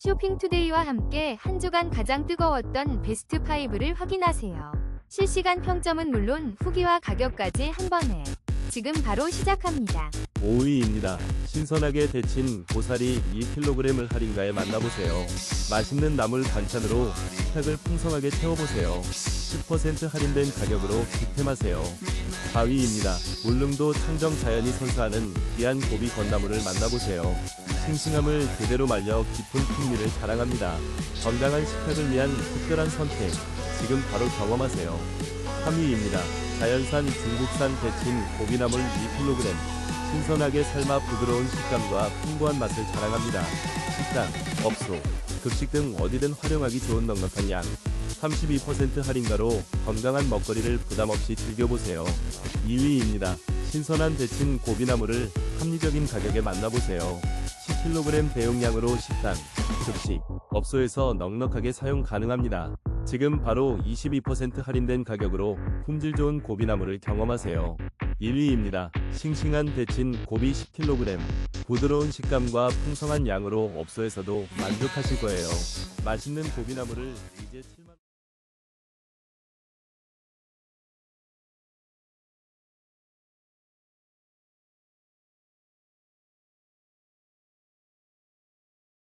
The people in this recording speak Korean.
쇼핑투데이와 함께 한 주간 가장 뜨거웠던 베스트 5를 확인하세요. 실시간 평점은 물론 후기와 가격까지 한 번에 지금 바로 시작합니다. 5위입니다. 신선하게 데친 고사리 2kg을 할인가에 만나보세요. 맛있는 나물 반찬으로 식탁을 풍성하게 채워보세요. 10% 할인된 가격으로 득템하세요. 4위입니다. 울릉도 청정 자연이 선사하는 귀한 고비 건나물을 만나보세요. 싱싱함을 제대로 말려 깊은 풍미를 자랑합니다. 건강한 식탁을 위한 특별한 선택. 지금 바로 경험하세요. 3위입니다. 자연산 중국산 데친 고비나물 2kg. 신선하게 삶아 부드러운 식감과 풍부한 맛을 자랑합니다. 식당, 업소, 급식 등 어디든 활용하기 좋은 넉넉한 양. 32% 할인가로 건강한 먹거리를 부담 없이 즐겨보세요. 2위입니다. 신선한 데친 고비나물을 합리적인 가격에 만나보세요. 10kg 대용량으로 식당, 급식, 업소에서 넉넉하게 사용 가능합니다. 지금 바로 22% 할인된 가격으로 품질 좋은 고비나물을 경험하세요. 1위입니다. 싱싱한 데친 고비 10kg. 부드러운 식감과 풍성한 양으로 업소에서도 만족하실 거예요. 맛있는 고비나물을